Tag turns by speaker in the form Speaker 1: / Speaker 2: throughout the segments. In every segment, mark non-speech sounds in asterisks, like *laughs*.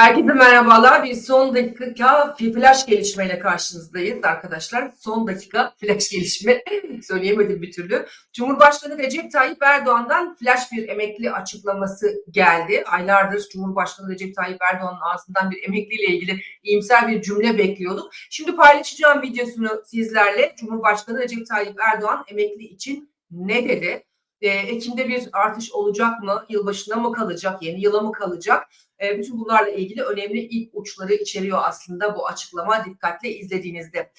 Speaker 1: Herkese merhabalar. Bir son dakika flash gelişmeyle karşınızdayız arkadaşlar. Son dakika flash gelişme *laughs* söyleyemedim bir türlü. Cumhurbaşkanı Recep Tayyip Erdoğan'dan flash bir emekli açıklaması geldi. Aylardır Cumhurbaşkanı Recep Tayyip Erdoğan'ın ağzından bir emekliyle ilgili iyimser bir cümle bekliyorduk. Şimdi paylaşacağım videosunu sizlerle. Cumhurbaşkanı Recep Tayyip Erdoğan emekli için ne dedi? Ee, Ekim'de bir artış olacak mı? Yılbaşına mı kalacak? Yeni yıla mı kalacak? E, bütün bunlarla ilgili önemli ilk uçları içeriyor aslında bu açıklama dikkatle izlediğinizde.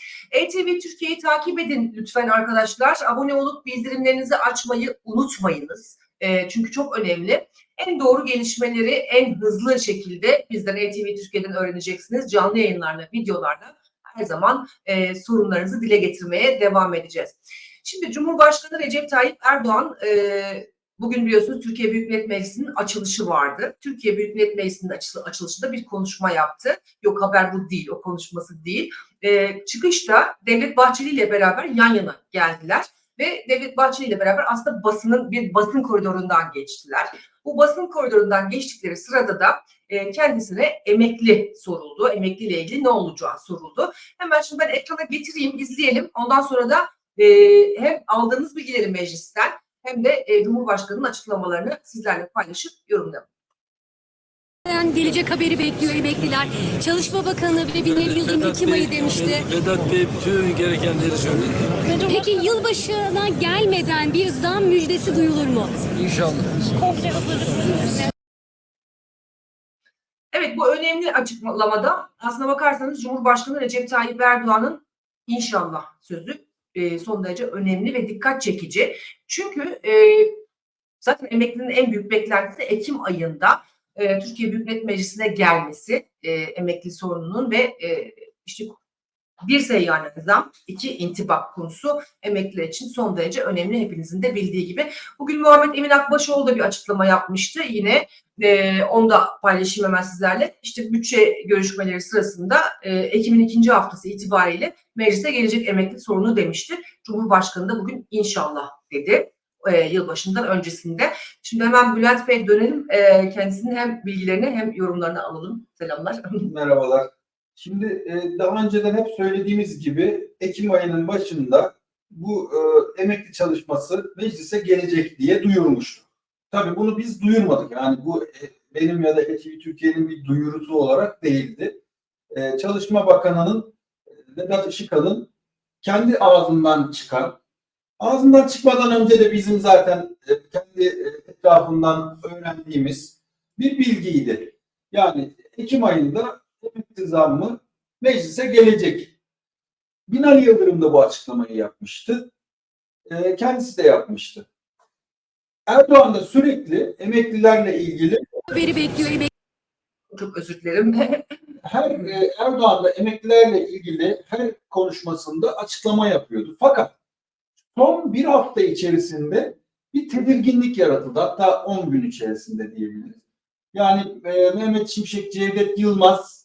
Speaker 1: ATV Türkiye'yi takip edin lütfen arkadaşlar. Abone olup bildirimlerinizi açmayı unutmayınız. E, çünkü çok önemli. En doğru gelişmeleri en hızlı şekilde bizden ATV Türkiye'den öğreneceksiniz. Canlı yayınlarla, videolarla her zaman e, sorunlarınızı dile getirmeye devam edeceğiz. Şimdi Cumhurbaşkanı Recep Tayyip Erdoğan e, Bugün biliyorsunuz Türkiye Büyük Millet Meclisi'nin açılışı vardı. Türkiye Büyük Millet Meclisi'nin açılı, açılışında bir konuşma yaptı. Yok haber bu değil, o konuşması değil. Ee, çıkışta Devlet Bahçeli ile beraber yan yana geldiler. Ve Devlet Bahçeli ile beraber aslında basının bir basın koridorundan geçtiler. Bu basın koridorundan geçtikleri sırada da e, kendisine emekli soruldu. Emekli ile ilgili ne olacağı soruldu. Hemen şimdi ben ekrana getireyim, izleyelim. Ondan sonra da e, hem aldığınız bilgileri meclisten hem de e, Cumhurbaşkanı'nın açıklamalarını sizlerle paylaşıp yorumlayalım.
Speaker 2: Yani gelecek haberi bekliyor emekliler. Çalışma Bakanı ve Binali Yıldırım Ekim ayı demişti.
Speaker 3: Vedat Bey bütün gerekenleri söyledi.
Speaker 2: Peki yılbaşına gelmeden bir zam müjdesi duyulur mu?
Speaker 3: İnşallah.
Speaker 1: Evet bu önemli açıklamada aslına bakarsanız Cumhurbaşkanı Recep Tayyip Erdoğan'ın inşallah sözü e, son derece önemli ve dikkat çekici. Çünkü e, zaten emeklinin en büyük beklentisi Ekim ayında e, Türkiye Büyük Millet Meclisi'ne gelmesi emekli sorununun ve işte bir seyyane zam, iki intibak konusu emekliler için son derece önemli hepinizin de bildiği gibi. Bugün Muhammed Emin Akbaşoğlu da bir açıklama yapmıştı. Yine e, onu da paylaşayım hemen sizlerle. İşte bütçe görüşmeleri sırasında e, Ekim'in ikinci haftası itibariyle meclise gelecek emekli sorunu demişti. Cumhurbaşkanı da bugün inşallah dedi e, yılbaşından öncesinde. Şimdi hemen Bülent Bey dönelim. E, kendisinin hem bilgilerini hem yorumlarını alalım. Selamlar.
Speaker 4: Merhabalar. Şimdi e, daha önceden hep söylediğimiz gibi Ekim ayının başında bu e, emekli çalışması meclise gelecek diye duyurmuştu. Tabii bunu biz duyurmadık. Yani bu e, benim ya da ETV Türkiye'nin bir duyurusu olarak değildi. E, Çalışma Bakanı'nın e, Vedat Işıkal'ın kendi ağzından çıkan, ağzından çıkmadan önce de bizim zaten e, kendi e, etrafından öğrendiğimiz bir bilgiydi. Yani Ekim ayında emekli zammı meclise gelecek. Binali Yıldırım da bu açıklamayı yapmıştı. Ee, kendisi de yapmıştı. Erdoğan da sürekli emeklilerle ilgili
Speaker 2: Haberi bekliyor emekliler.
Speaker 1: Çok özür dilerim. *laughs*
Speaker 4: her e, Erdoğan da emeklilerle ilgili her konuşmasında açıklama yapıyordu. Fakat son bir hafta içerisinde bir tedirginlik yaratıldı. Hatta 10 gün içerisinde diyebiliriz. Yani e, Mehmet Şimşek, Cevdet Yılmaz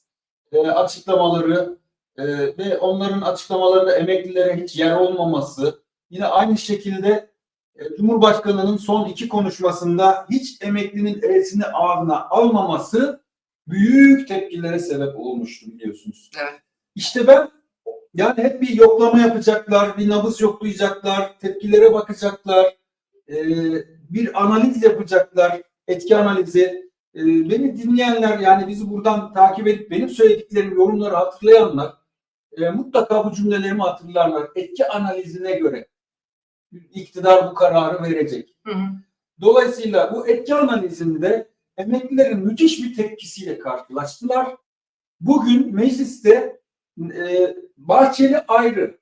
Speaker 4: e, açıklamaları e, ve onların açıklamalarında emeklilere hiç yer olmaması, yine aynı şekilde e, Cumhurbaşkanı'nın son iki konuşmasında hiç emeklinin elini ağzına almaması büyük tepkilere sebep olmuştu biliyorsunuz.
Speaker 1: Evet.
Speaker 4: İşte ben yani hep bir yoklama yapacaklar, bir nabız yoklayacaklar, tepkilere bakacaklar, e, bir analiz yapacaklar, etki analizi. E, beni dinleyenler yani bizi buradan takip edip benim söylediklerim yorumları hatırlayanlar e, mutlaka bu cümlelerimi hatırlarlar. Etki analizine göre iktidar bu kararı verecek.
Speaker 1: Hı hı.
Speaker 4: Dolayısıyla bu etki analizinde emeklilerin müthiş bir tepkisiyle karşılaştılar. Bugün mecliste e, Bahçeli ayrı,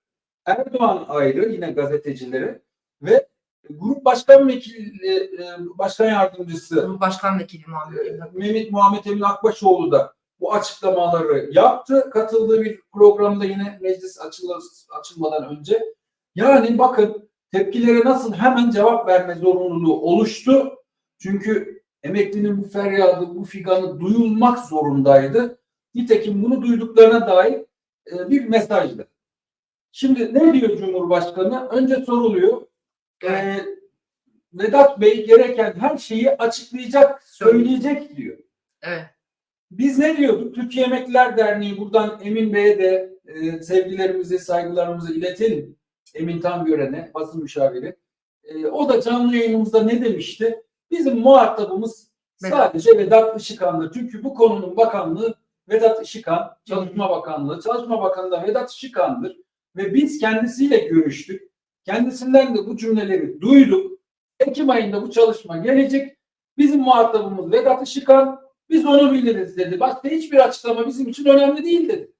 Speaker 4: Erdoğan ayrı yine gazetecileri ve grup başkan vekili, e, başkan yardımcısı
Speaker 1: Cumhurbaşkan Vekili Muhammed Emin Akbaşoğlu.
Speaker 4: Mehmet Muhammed Emin Akbaşoğlu da bu açıklamaları yaptı. Katıldığı bir programda yine meclis açıl- açılmadan önce. Yani bakın tepkilere nasıl hemen cevap verme zorunluluğu oluştu. Çünkü emeklinin bu feryadı, bu figanı duyulmak zorundaydı. Nitekim bunu duyduklarına dair e, bir mesajdı. Şimdi ne diyor Cumhurbaşkanı? Önce soruluyor. E, Vedat Bey gereken her şeyi açıklayacak, söyleyecek diyor.
Speaker 1: Evet.
Speaker 4: Biz ne diyorduk? Türkiye Emekliler Derneği buradan Emin Bey'e de e, sevgilerimizi, saygılarımızı iletelim. Emin Tangören'e, basın müşaviri. E, o da canlı yayınımızda ne demişti? Bizim muhatabımız
Speaker 1: Vedat.
Speaker 4: sadece Vedat Işıkhan'dır. Çünkü bu konunun bakanlığı Vedat Işıkhan, Çalışma Bakanlığı. Çalışma Bakanı da Vedat Işıkhan'dır. Ve biz kendisiyle görüştük. Kendisinden de bu cümleleri duyduk. Ekim ayında bu çalışma gelecek. Bizim muhatabımız Vedat Işıkhan. Biz onu biliriz dedi. Başka hiçbir açıklama bizim için önemli değil dedi.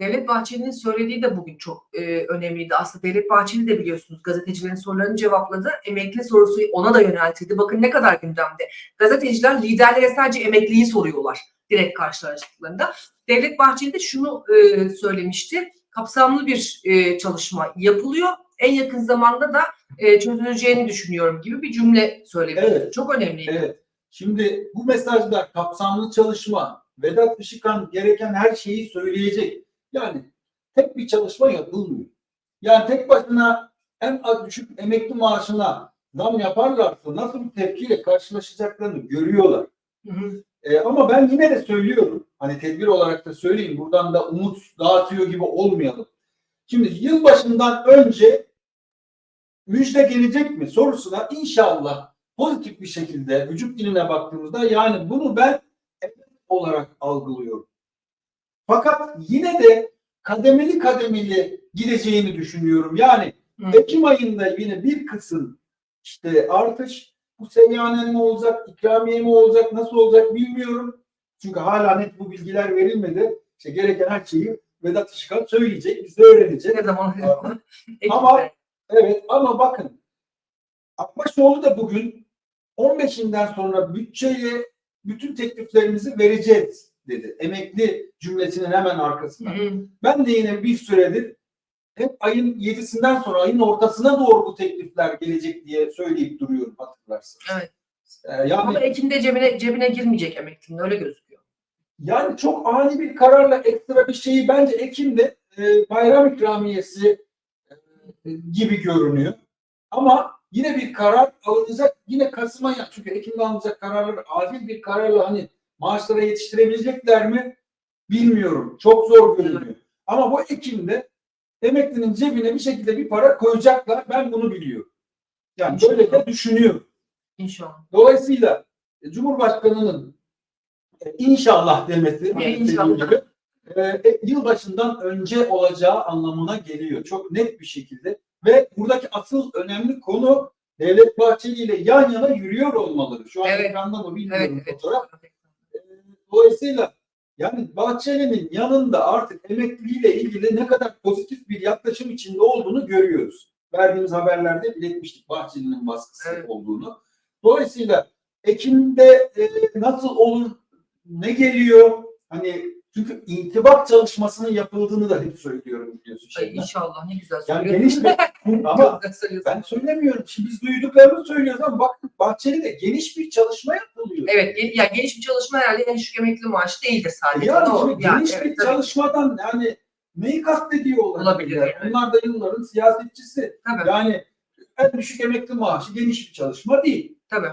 Speaker 1: Devlet Bahçeli'nin söylediği de bugün çok e, önemliydi. Aslında Devlet Bahçeli de biliyorsunuz gazetecilerin sorularını cevapladı. Emekli sorusu ona da yöneltildi. Bakın ne kadar gündemde. Gazeteciler liderlere sadece emekliyi soruyorlar direkt karşılaştıklarında. Devlet Bahçeli de şunu e, söylemişti. Kapsamlı bir e, çalışma yapılıyor. En yakın zamanda da e, çözüleceğini düşünüyorum gibi bir cümle söylemişti.
Speaker 4: Evet.
Speaker 1: Çok önemliydi.
Speaker 4: Evet. Şimdi bu mesajda kapsamlı çalışma, Vedat Işıkhan gereken her şeyi söyleyecek. Yani tek bir çalışma yapılmıyor. Yani tek başına en az düşük emekli maaşına zam yaparlarsa nasıl bir tepkiyle karşılaşacaklarını görüyorlar.
Speaker 1: Hı hı.
Speaker 4: Ee, ama ben yine de söylüyorum. Hani tedbir olarak da söyleyeyim. Buradan da umut dağıtıyor gibi olmayalım. Şimdi yılbaşından önce müjde gelecek mi sorusuna inşallah pozitif bir şekilde vücut diline baktığımızda yani bunu ben olarak algılıyorum. Fakat yine de kademeli kademeli gideceğini düşünüyorum. Yani
Speaker 1: Hı.
Speaker 4: Ekim ayında yine bir kısım işte artış bu seyyanen mi olacak, ikramiye mi olacak, nasıl olacak bilmiyorum. Çünkü hala net bu bilgiler verilmedi. İşte gereken her şeyi Vedat Işıkhan söyleyecek, biz de öğreneceğiz.
Speaker 1: Ne zaman?
Speaker 4: Ama- *laughs*
Speaker 1: Ekim'de.
Speaker 4: Ama- Evet ama bakın Akbaşoğlu da bugün 15'inden sonra bütçeye bütün tekliflerimizi vereceğiz dedi. Emekli cümlesinin hemen arkasında. Ben de yine bir süredir hep ayın 7'sinden sonra ayın ortasına doğru bu teklifler gelecek diye söyleyip duruyorum hatırlarsınız.
Speaker 1: Evet.
Speaker 4: Ee, yani
Speaker 1: Ama Ekim'de cebine, cebine girmeyecek emeklinin öyle gözüküyor.
Speaker 4: Yani çok ani bir kararla ekstra bir şeyi bence Ekim'de e, bayram ikramiyesi e, gibi görünüyor. Ama yine bir karar alınacak. Yine Kasım'a ya çünkü Ekim'de alınacak kararlar acil bir kararla hani maaşlara yetiştirebilecekler mi bilmiyorum. Çok zor görünüyor. Ama bu Ekim'de emeklinin cebine bir şekilde bir para koyacaklar. Ben bunu biliyorum. Yani böyle de düşünüyorum.
Speaker 1: İnşallah.
Speaker 4: Dolayısıyla e, Cumhurbaşkanı'nın inşallah demesi hani
Speaker 1: inşallah.
Speaker 4: gibi, e, e, yılbaşından önce olacağı anlamına geliyor. Çok net bir şekilde. Ve buradaki asıl önemli konu Devlet Bahçeli ile yan yana yürüyor olmaları. Şu an
Speaker 1: Evet.
Speaker 4: ekranda mı bilmiyorum
Speaker 1: Evet, evet.
Speaker 4: fotoğraf. E, Dolayısıyla yani Bahçeli'nin yanında artık emekliyle ilgili ne kadar pozitif bir yaklaşım içinde olduğunu görüyoruz. Verdiğimiz haberlerde belirtmiştik Bahçeli'nin baskısı
Speaker 1: Evet.
Speaker 4: olduğunu. Dolayısıyla Ekim'de e, nasıl olur, ne geliyor? Hani çünkü intibak çalışmasının yapıldığını da hep söylüyorum biliyorsun.
Speaker 1: Ay, inşallah ne güzel
Speaker 4: Yani
Speaker 1: söylüyorsun.
Speaker 4: geniş bir *laughs* ama ben söylemiyorum. Şimdi biz duyduklarımızı söylüyoruz ama bak Bahçeli'de geniş bir çalışma yapılıyor.
Speaker 1: Evet, ya geniş bir çalışma herhalde en düşük emekli maaşı değildir sadece.
Speaker 4: Yani
Speaker 1: Doğru.
Speaker 4: şimdi
Speaker 1: Yani,
Speaker 4: geniş
Speaker 1: evet,
Speaker 4: bir
Speaker 1: tabii.
Speaker 4: çalışmadan yani neyi kastediyor olabilir?
Speaker 1: Olabilir,
Speaker 4: Yani
Speaker 1: evet.
Speaker 4: Bunlar da yılların siyasetçisi.
Speaker 1: Tabii,
Speaker 4: Yani en düşük emekli maaşı geniş bir çalışma değil.
Speaker 1: tabii.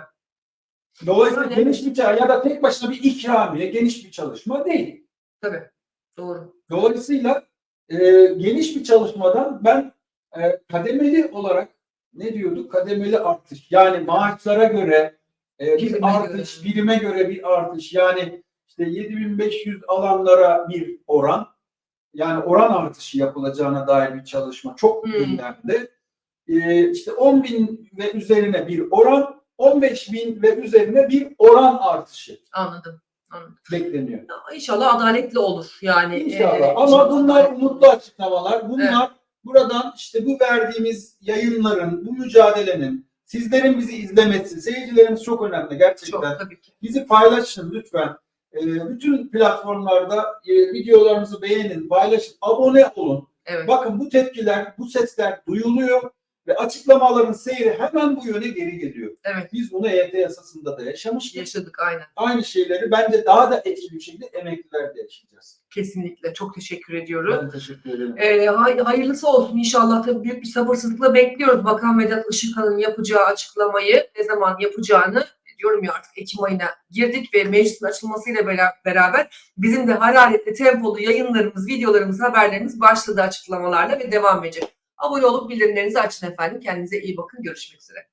Speaker 4: Dolayısıyla
Speaker 1: Öyle.
Speaker 4: geniş bir ya da tek başına bir ikramiye geniş bir çalışma değil.
Speaker 1: Tabii. Doğru.
Speaker 4: Dolayısıyla e, geniş bir çalışmadan ben e, kademeli olarak ne diyorduk? Kademeli artış. Yani maaşlara göre e, bir
Speaker 1: Birime
Speaker 4: artış, birime göre bir artış. Yani işte 7500 alanlara bir oran. Yani oran artışı yapılacağına dair bir çalışma çok
Speaker 1: Hmm.
Speaker 4: gündemde. E, işte 10 bin ve üzerine bir oran, 15 bin ve üzerine bir oran artışı
Speaker 1: Anladım. Anladım.
Speaker 4: bekleniyor.
Speaker 1: İnşallah adaletli olur. Yani
Speaker 4: İnşallah.
Speaker 1: e,
Speaker 4: Ama
Speaker 1: inşallah
Speaker 4: bunlar
Speaker 1: adaletli
Speaker 4: umutlu
Speaker 1: olur.
Speaker 4: açıklamalar. Bunlar buradan işte bu verdiğimiz yayınların, bu mücadelenin, sizlerin bizi izlemesi, seyircilerimiz çok önemli
Speaker 1: Çok
Speaker 4: gerçekten.
Speaker 1: tabii ki.
Speaker 4: Bizi paylaşın lütfen. Ee, bütün platformlarda e, videolarımızı beğenin, paylaşın, abone olun.
Speaker 1: Evet.
Speaker 4: Bakın bu tepkiler, bu sesler duyuluyor ve açıklamaların seyri hemen bu yöne geri geliyor.
Speaker 1: Evet.
Speaker 4: Biz bunu EYT yasasında da yaşamıştık.
Speaker 1: Yaşadık aynen.
Speaker 4: Aynı şeyleri bence daha da etkili bir şekilde emeklilerde yaşayacağız.
Speaker 1: Kesinlikle. Çok teşekkür ediyoruz.
Speaker 4: Ben teşekkür ederim.
Speaker 1: Ee, hay hayırlısı olsun inşallah. Tabii büyük bir sabırsızlıkla bekliyoruz Bakan Vedat Işıkhan'ın yapacağı açıklamayı, ne zaman yapacağını diyorum ya artık Ekim ayına girdik ve meclisin açılmasıyla beraber bizim de hararetli tempolu yayınlarımız, videolarımız, haberlerimiz başladı açıklamalarla ve devam edecek. Abone olup bildirimlerinizi açın efendim. Kendinize iyi bakın. Görüşmek üzere.